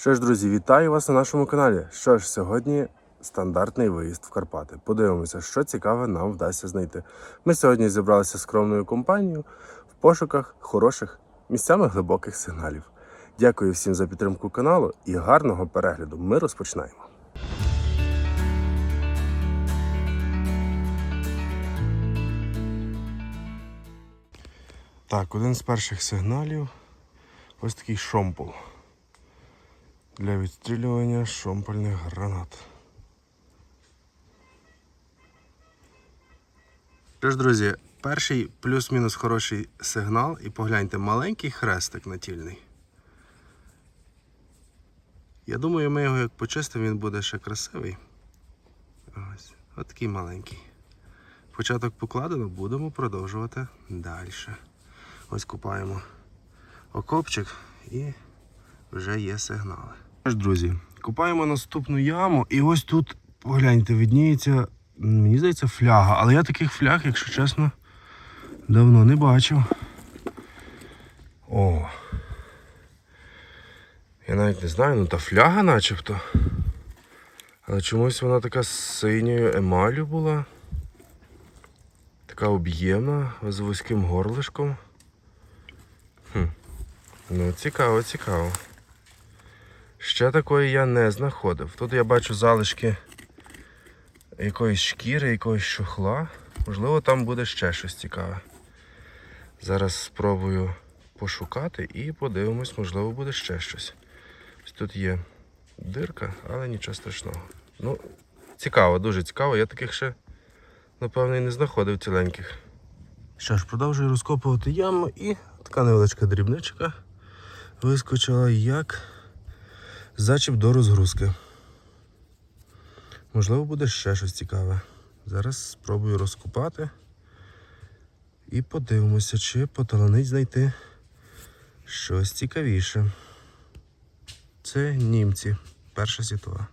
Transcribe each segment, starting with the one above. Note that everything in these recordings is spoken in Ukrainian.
Що ж, друзі, вітаю вас на нашому каналі. Що ж, сьогодні стандартний виїзд в Карпати. Подивимося, що цікаве нам вдасться знайти. Ми сьогодні зібралися скромною компанією в пошуках хороших місцями глибоких сигналів. Дякую всім за підтримку каналу і гарного перегляду. Ми розпочинаємо. Так, один з перших сигналів ось такий шомпол для відстрілювання шомпольних гранат. Що ж, друзі, перший плюс-мінус хороший сигнал, і погляньте, маленький хрестик натільний. Я думаю, ми його як почистимо, він буде ще красивий. Ось, от такий маленький. Початок покладено, будемо продовжувати далі. Ось купаємо окопчик і вже є сигнали. Тож, друзі, купаємо наступну яму, і ось тут, погляньте, видніється, мені здається, фляга. Але я таких фляг, якщо чесно, давно не бачив. О. Я навіть не знаю, ну та фляга начебто. Але чомусь вона така з синьою емалю була. Така об'ємна, з вузьким горлишком. Хм. Ну, цікаво, цікаво. Ще такої я не знаходив. Тут я бачу залишки якоїсь шкіри, якогось шухла. Можливо, там буде ще щось цікаве. Зараз спробую пошукати і подивимось, можливо, буде ще щось. Ось тут є дирка, але нічого страшного. Ну, цікаво, дуже цікаво. Я таких ще, напевно, і не знаходив ціленьких. Що ж, продовжую розкопувати яму і така невеличка дрібничка вискочила як зачіп до розгрузки. Можливо, буде ще щось цікаве. Зараз спробую розкопати і подивимося, чи поталанить знайти щось цікавіше. Це німці, Перша світова.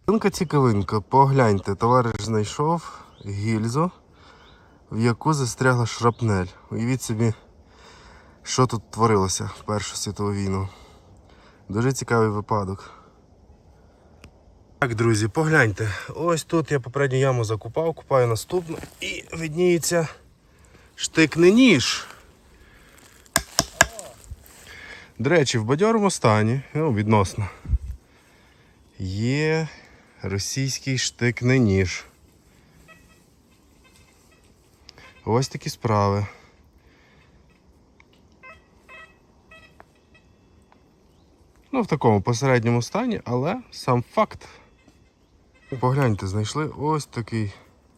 Цікавинка цікавинка, погляньте, товариш знайшов гільзу, в яку застрягла шрапнель. Уявіть собі, що тут творилося в Першу світову війну. Дуже цікавий випадок. Так, друзі, погляньте. Ось тут я попередню яму закупав, купаю наступну і видніється штикний ніж. До речі, в бадьорому стані, ну, відносно, є російський штикний ніж. Ось такі справи. Ну, в такому посередньому стані, але сам факт. Погляньте, знайшли ось такий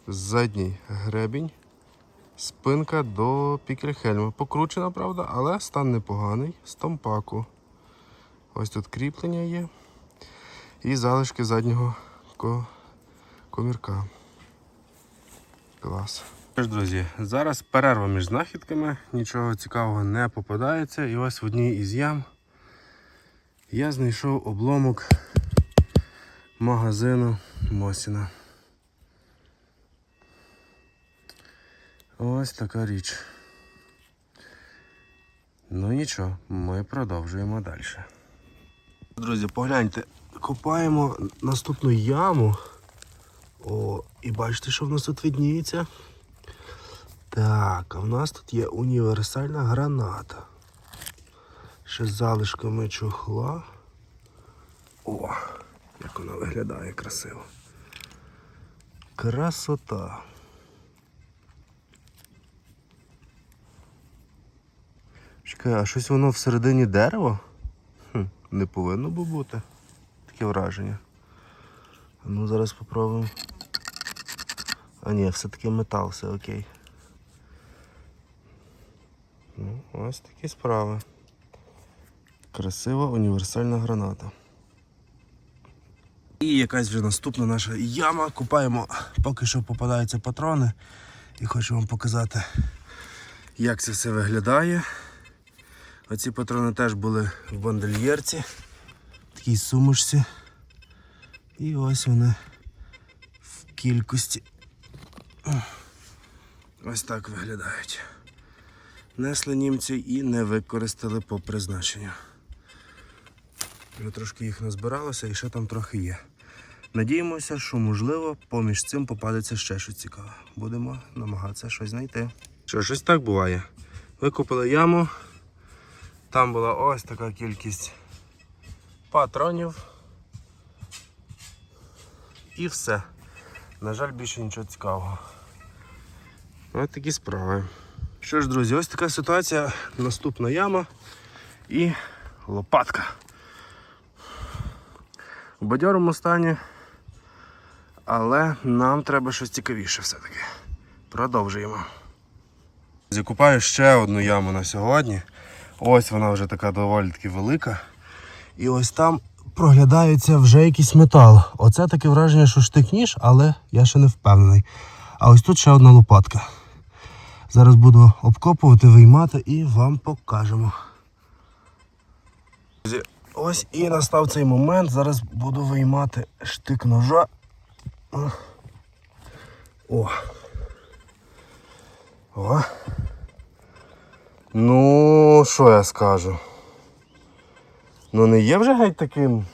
задній гребінь. Спинка до пікельхельму. Покручена, правда, але стан непоганий. З томпаку. Ось тут кріплення є. І залишки заднього комірка. Клас. Тож, друзі, зараз перерва між знахідками, нічого цікавого не попадається. І ось в одній із ям я знайшов обломок магазину Мосіна. Ось така річ. Ну нічого, ми продовжуємо далі. Друзі, погляньте, копаємо наступну яму. О, і бачите, що в нас тут відніється? Так, а в нас тут є універсальна граната. Ще з залишками чохла. О, як вона виглядає красиво. Красота. Чекай, а щось воно всередині дерева? Хм, не повинно би бути. Таке враження. Ну, зараз попробуємо. А ні, все-таки метал, все окей. Ну, ось такі справи. Красива універсальна граната. І якась вже наступна наша яма. Купаємо, поки що попадаються патрони. І хочу вам показати, як це все виглядає. Оці патрони теж були в бандольєрці, в такій сумушці. І ось вони в кількості. Ось так виглядають. Несли німці і не використали по призначенню. Вже трошки їх назбиралося і ще там трохи є. Надіємося, що можливо поміж цим попадеться ще щось цікаве. Будемо намагатися щось знайти. Що, щось так буває. Викопали яму. Там була ось така кількість патронів. І все. На жаль, більше нічого цікавого. Ось такі справи. Що ж, друзі, ось така ситуація. Наступна яма і лопатка. У бадьорому стані, але нам треба щось цікавіше все-таки. Продовжуємо. Закупаю ще одну яму на сьогодні. Ось вона вже така доволі таки велика. І ось там проглядається вже якийсь метал. Оце таке враження, що штик ніж, але я ще не впевнений. А ось тут ще одна лопатка. Зараз буду обкопувати, виймати і вам покажемо. Ось і настав цей момент. Зараз буду виймати штик ножа. О. О. Ну, що я скажу? Ну не є вже геть таким.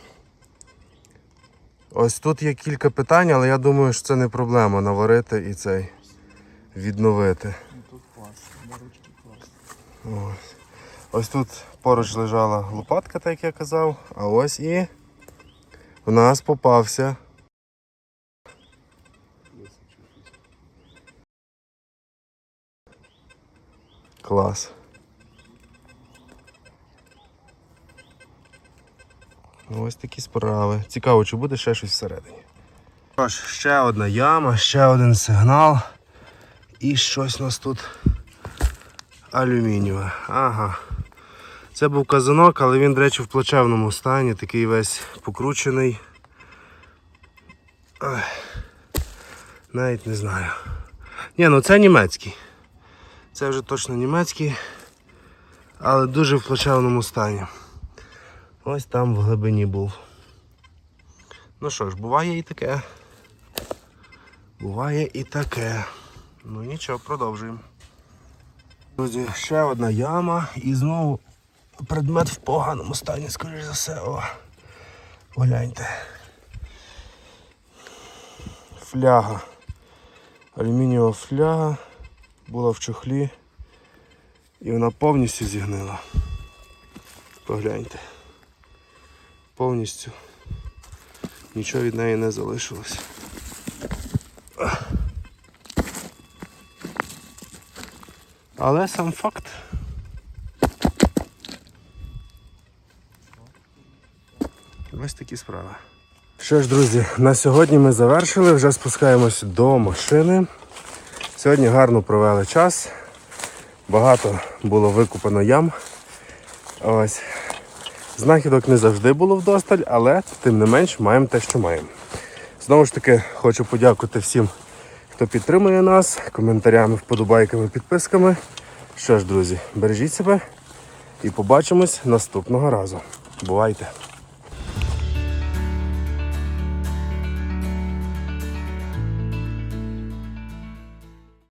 Ось тут є кілька питань, але я думаю, що це не проблема наварити і цей відновити. Тут клас, на ручки клас. Ось. Ось тут поруч лежала лопатка, так як я казав, а ось і в нас попався. Клас. Ну, Ось такі справи. Цікаво, чи буде ще щось всередині. Тож, ще одна яма, ще один сигнал. І щось у нас тут алюмінієве. Ага. Це був казанок, але він, до речі, в плачевному стані, такий весь покручений. Ай. Навіть не знаю. Ні, ну це німецький. Це вже точно німецький, але дуже в плачевному стані. Ось там в глибині був. Ну що ж, буває і таке. Буває і таке. Ну нічого, продовжуємо. Друзі, ще одна яма і знову предмет в поганому стані, скоріш за все. О, погляньте. Фляга. Алюмінієва фляга була в чохлі і вона повністю зігнила. Погляньте. Повністю нічого від неї не залишилось. Але сам факт. Ось такі справи. Що ж, друзі, на сьогодні ми завершили, вже спускаємось до машини. Сьогодні гарно провели час. Багато було викупано ям. Ось. Знахідок не завжди було вдосталь, але тим не менш маємо те, що маємо. Знову ж таки, хочу подякувати всім, хто підтримує нас, коментарями, вподобайками, підписками. Що ж, друзі, бережіть себе і побачимось наступного разу. Бувайте!